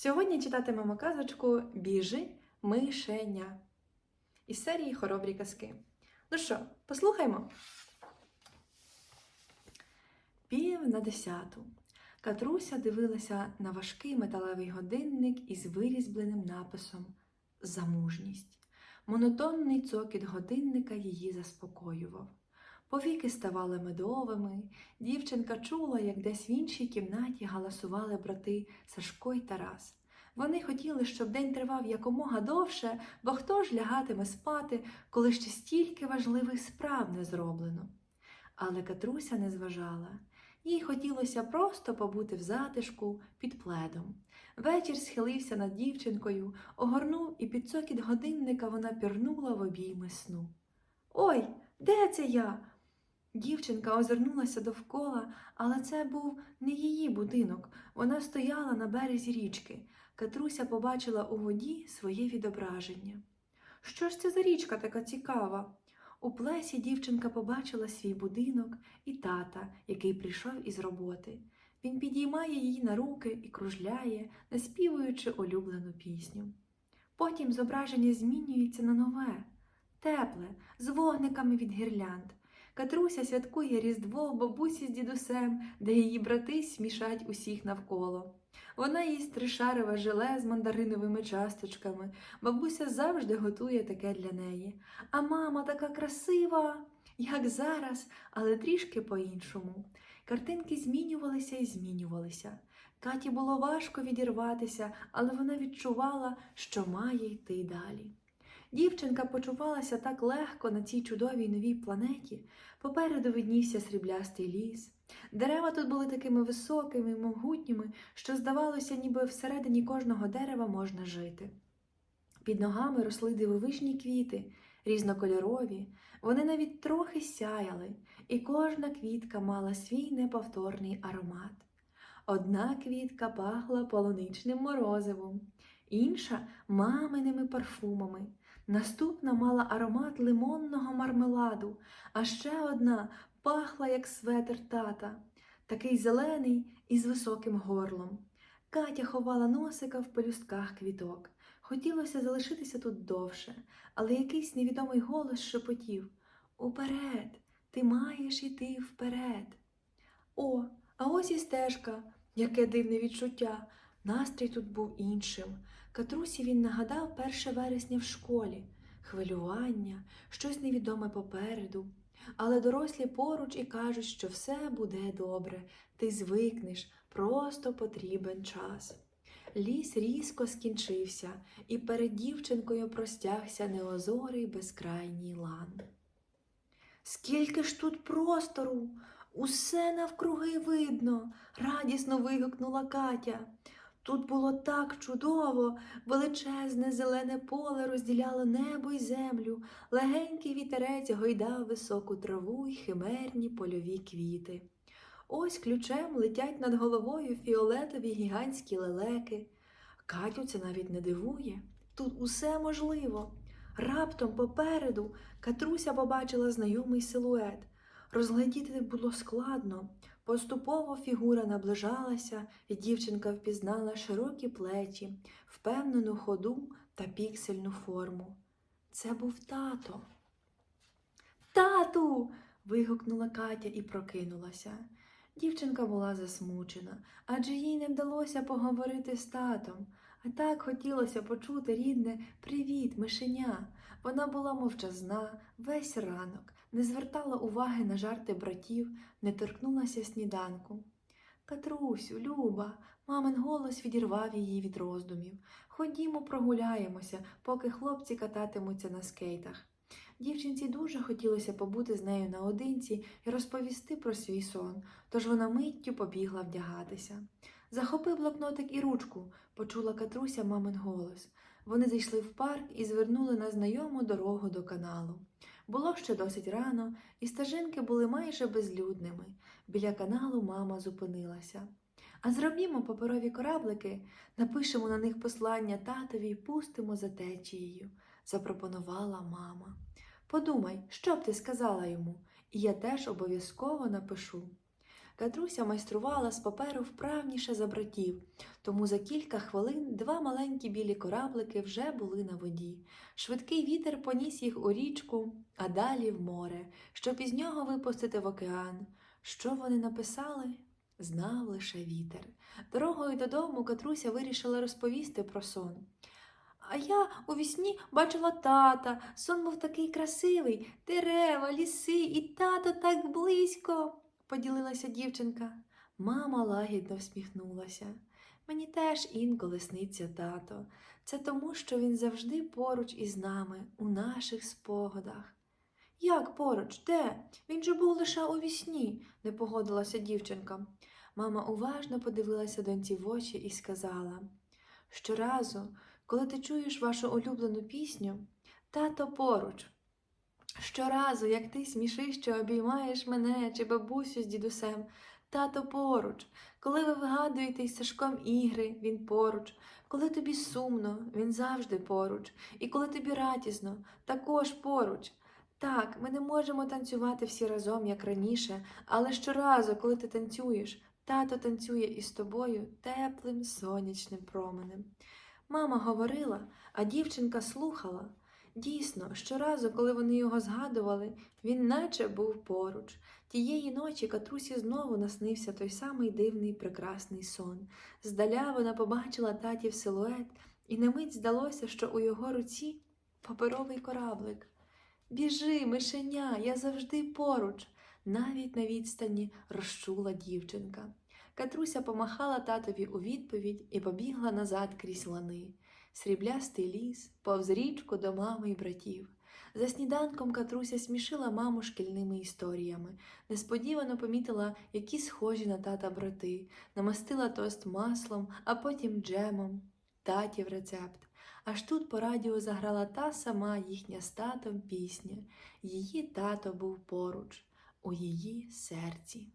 Сьогодні читатимемо казочку Біжи мишеня із серії Хоробрі казки. Ну що, послухаймо. Пів на десяту. Катруся дивилася на важкий металевий годинник із вирізбленим написом Замужність. Монотонний цокіт годинника її заспокоював. Повіки ставали медовими, дівчинка чула, як десь в іншій кімнаті галасували брати Сашко й Тарас. Вони хотіли, щоб день тривав якомога довше, бо хто ж лягатиме спати, коли ще стільки важливих справ не зроблено. Але Катруся не зважала. Їй хотілося просто побути в затишку під пледом. Вечір схилився над дівчинкою, огорнув і під цокіт годинника вона пірнула в обійми сну. Ой, де це я? Дівчинка озирнулася довкола, але це був не її будинок. Вона стояла на березі річки. Катруся побачила у воді своє відображення. Що ж це за річка така цікава? У плесі дівчинка побачила свій будинок і тата, який прийшов із роботи. Він підіймає її на руки і кружляє, наспівуючи улюблену пісню. Потім зображення змінюється на нове, тепле, з вогниками від гірлянд. Катруся святкує Різдво бабусі з дідусем, де її брати смішать усіх навколо. Вона їсть тришарове желе з мандариновими часточками. Бабуся завжди готує таке для неї. А мама така красива, як зараз, але трішки по-іншому. Картинки змінювалися і змінювалися. Каті було важко відірватися, але вона відчувала, що має йти далі. Дівчинка почувалася так легко на цій чудовій новій планеті. Попереду виднівся сріблястий ліс. Дерева тут були такими високими, могутніми, що здавалося, ніби всередині кожного дерева можна жити. Під ногами росли дивовижні квіти, різнокольорові, вони навіть трохи сяяли, і кожна квітка мала свій неповторний аромат. Одна квітка пахла полуничним морозивом, інша маминими парфумами. Наступна мала аромат лимонного мармеладу, а ще одна пахла, як светр тата, такий зелений і з високим горлом. Катя ховала носика в пелюстках квіток. Хотілося залишитися тут довше, але якийсь невідомий голос шепотів Уперед, ти маєш іти вперед. О, а ось і стежка, яке дивне відчуття. Настрій тут був іншим. Катрусі він нагадав 1 вересня в школі, хвилювання, щось невідоме попереду. Але дорослі поруч і кажуть, що все буде добре, ти звикнеш, просто потрібен час. Ліс різко скінчився, і перед дівчинкою простягся неозорий безкрайній лан. Скільки ж тут простору, усе навкруги видно, радісно вигукнула Катя. Тут було так чудово, величезне зелене поле розділяло небо й землю, легенький вітерець гойдав високу траву й химерні польові квіти. Ось ключем летять над головою фіолетові гігантські лелеки. Катю це навіть не дивує. Тут усе можливо. Раптом попереду Катруся побачила знайомий силует. Розглядіти було складно. Поступово фігура наближалася, і дівчинка впізнала широкі плечі, впевнену ходу та піксельну форму. Це був тато. Тату. вигукнула Катя і прокинулася. Дівчинка була засмучена, адже їй не вдалося поговорити з татом. Так хотілося почути рідне Привіт, мишеня. Вона була мовчазна весь ранок, не звертала уваги на жарти братів, не торкнулася сніданку. Катрусю, Люба, мамин голос відірвав її від роздумів. Ходімо, прогуляємося, поки хлопці кататимуться на скейтах. Дівчинці дуже хотілося побути з нею наодинці і розповісти про свій сон, тож вона миттю побігла вдягатися. Захопи блокнотик і ручку, почула Катруся мамин голос. Вони зайшли в парк і звернули на знайому дорогу до каналу. Було ще досить рано, і стежинки були майже безлюдними. Біля каналу мама зупинилася. А зробімо паперові кораблики, напишемо на них послання татові і пустимо за течією, запропонувала мама. Подумай, що б ти сказала йому, і я теж обов'язково напишу. Катруся майструвала з паперу вправніше за братів, тому за кілька хвилин два маленькі білі кораблики вже були на воді. Швидкий вітер поніс їх у річку, а далі в море, щоб із нього випустити в океан. Що вони написали, знав лише вітер. Дорогою додому Катруся вирішила розповісти про сон. А я у вісні бачила тата. Сон був такий красивий, дерева, ліси, і тато так близько, поділилася дівчинка. Мама лагідно всміхнулася. Мені теж інколи сниться тато. Це тому, що він завжди поруч із нами, у наших спогадах. Як поруч? Де? Він же був лише у вісні, не погодилася дівчинка. Мама уважно подивилася доньці в очі і сказала Щоразу, коли ти чуєш вашу улюблену пісню, тато поруч. Щоразу, як ти смішище обіймаєш мене чи бабусю з дідусем, тато поруч. Коли ви вигадуєте із Сашком ігри, він поруч. Коли тобі сумно, він завжди поруч. І коли тобі радісно, також поруч. Так, ми не можемо танцювати всі разом, як раніше, але щоразу, коли ти танцюєш, тато танцює із тобою теплим сонячним променем. Мама говорила, а дівчинка слухала. Дійсно, щоразу, коли вони його згадували, він наче був поруч. Тієї ночі Катрусі знову наснився той самий дивний прекрасний сон. Здаля вона побачила татів силует, і на мить здалося, що у його руці паперовий кораблик. Біжи, мишеня, я завжди поруч, навіть на відстані розчула дівчинка. Катруся помахала татові у відповідь і побігла назад крізь лани. Сріблястий ліс, повз річку до мами й братів. За сніданком Катруся смішила маму шкільними історіями, несподівано помітила, які схожі на тата брати, намастила тост маслом, а потім джемом, татів рецепт. Аж тут по радіо заграла та сама їхня з татом пісня. Її тато був поруч, у її серці.